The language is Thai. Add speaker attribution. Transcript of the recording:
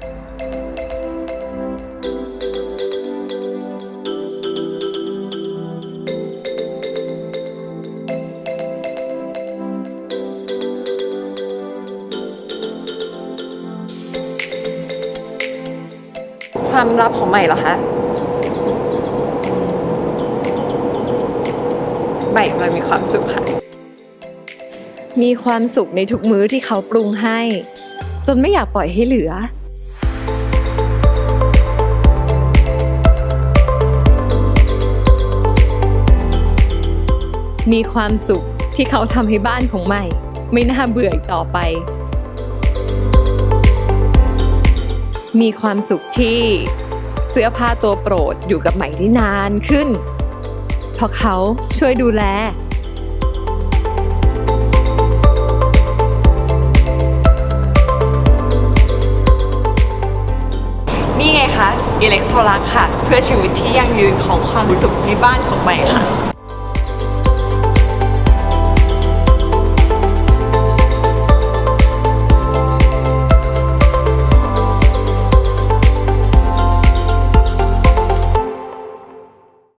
Speaker 1: ความลับของใหม่เหรอคะ ใหม่กำลังมีความสุขค่ะ มีความสุขในทุกมื้อที่เขาปรุงให้ จนไม่อยากปล่อยให้เหลือ มีความสุขที่เขาทำให้บ้านของใหม่ ไม่น่าเบื่ออีกต่อไป มีความสุขที่เสื้อผ้าตัวโปรดอยู่กับใหม่ได้นานขึ้น เพราะเขาช่วยดูแล นี่ไงคะอิเล็กโซลักค่ะ เพื่อชีวิตที่ยั่งยืนของความสุขในบ้านของใหม่ค่ะ